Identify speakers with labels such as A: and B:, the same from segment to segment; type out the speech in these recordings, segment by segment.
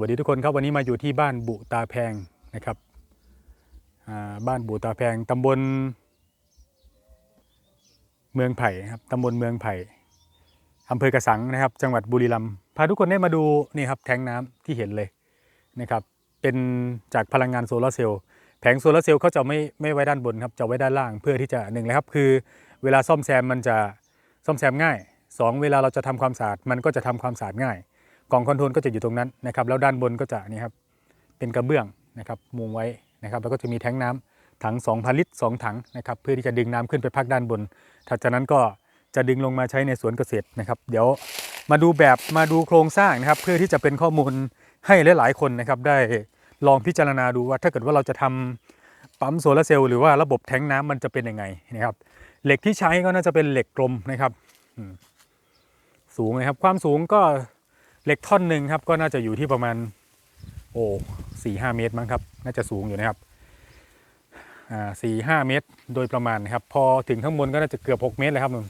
A: วัสดีทุกคนครับวันนี้มาอยู่ที่บ้านบุตาแพงนะครับบ้านบุตาแพงตำบลเมืองไผ่ครับตำบลเมืองไผ่อำเภอกระสังนะครับ จังหวัดบุรีรัมย์พาทุกคนได้มาดูนี่ครับแทงน้ำที่เห็นเลยนะครับ เป็นจากพลังงานโซลาร์เซลล์แผงโซลาร์เซลล์เขาจะไม่ไม่ไว้ด้านบนครับจะไว้ด้านล่างเพื่อที่จะหนึ่งเลยครับ คือเวลาซ่อมแซมมันจะซ่อมแซมง่ายสองเวลาเราจะทำความสะอาดมันก็จะทำความสะอาดง่าย กล่องคอนโทรลก็จะอยู่ตรงนั้นนะครับแล้วด้านบนก็จะนี่ครับเป็นกระเบื้องนะครับมุงไว้นะครับแล้วก็จะมีแทงน้ำถัง 2,000 ลิตร 2 ถังนะครับเพื่อที่จะดึงน้ำขึ้นไปพักด้านบนถัดจากนั้นก็จะดึงลงมาใช้ในสวนเกษตรนะครับ เดี๋ยวมาดูแบบมาดูโครงสร้างนะครับ เพื่อที่จะเป็นข้อมูลให้หลาย ๆ คนนะครับได้ลองพิจารณาดูว่าถ้าเกิดว่าเราจะทำปั๊มโซลาเซลล์หรือว่าระบบแทงน้ำมันจะเป็นยังไงนะครับ เหล็กที่ใช้ก็น่าจะเป็นเหล็กกลมนะครับสูงนะครับความสูงก็ เหล็กท่อนหนึ่งครับก็น่าจะอยู่ที่ประมาณ โอ้สี่ห้าเมตรมั้งครับ น่าจะสูงอยู่นะครับอ่าสี่ห้าเมตรโดยประมาณครับ พอถึงข้างบนก็น่าจะเกือบ 6 เมตรเลยครับนุ่น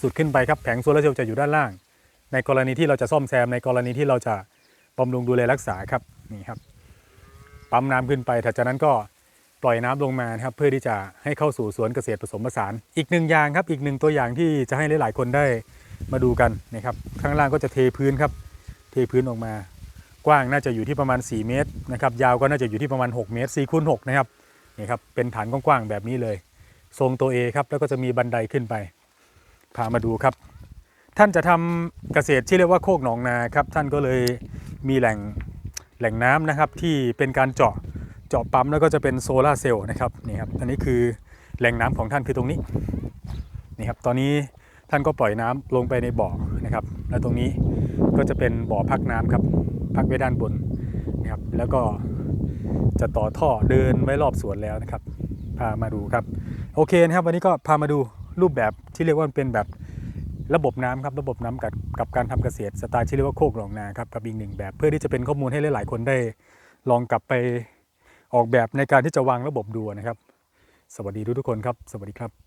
A: สุดขึ้นไปครับแผงโซลาร์เซลล์จะอยู่ด้านล่าง ในกรณีที่เราจะซ่อมแซมในกรณีที่เราจะบำรุงดูแลรักษาครับนี่ครับ ปั๊มน้ำขึ้นไปถัดจากนั้นก็ปล่อยน้ำลงมาครับเพื่อที่จะให้เข้าสู่สวนเกษตรผสมผสาน อีกหนึ่งอย่างครับอีกหนึ่งตัวอย่างที่จะให้หลายๆคนได้ มาดูกันนะครับข้างล่างก็จะเทพื้นครับ เทพื้นออกมา กว้างน่าจะอยู่ที่ประมาณ 4 เมตรนะครับยาวก็น่าจะอยู่ที่ประมาณ 6 เมตร4คูณ6นะครับนี่ครับเป็นฐานกว้างๆแบบนี้เลย ทรงตัว A ครับแล้วก็จะมีบันไดขึ้นไปพามาดูครับ ท่านจะทำเกษตรที่เรียกว่าโคกหนองนาครับท่านก็เลยมีแหล่งแหล่งน้ำนะครับที่เป็นการเจาะเจาะปั๊มแล้วก็จะเป็นโซลาร์เซลล์นะครับนี่ครับอันนี้คือแหล่งน้ำของท่านคือตรงนี้นี่ครับตอนนี้ ท่านก็ปล่อยน้ำลงไปในบ่อนะครับ แล้วตรงนี้ก็จะเป็นบ่อพักน้ำครับ พักไว้ด้านบนนะครับ แล้วก็จะต่อท่อเดินไว้รอบสวนแล้วนะครับ พามาดูครับ โอเคนะครับ วันนี้ก็พามาดูรูปแบบที่เรียกว่าเป็นแบบระบบน้ำครับระบบน้ำกับกับการทำเกษตรสไตล์ที่เรียกว่าโคกหนองนาครับกับอีกหนึ่งแบบเพื่อที่จะเป็นข้อมูลให้หลาย ๆ คนได้ลองกลับไปออกแบบในการที่จะวางระบบดูนะครับ สวัสดีทุกๆคนครับ สวัสดีครับ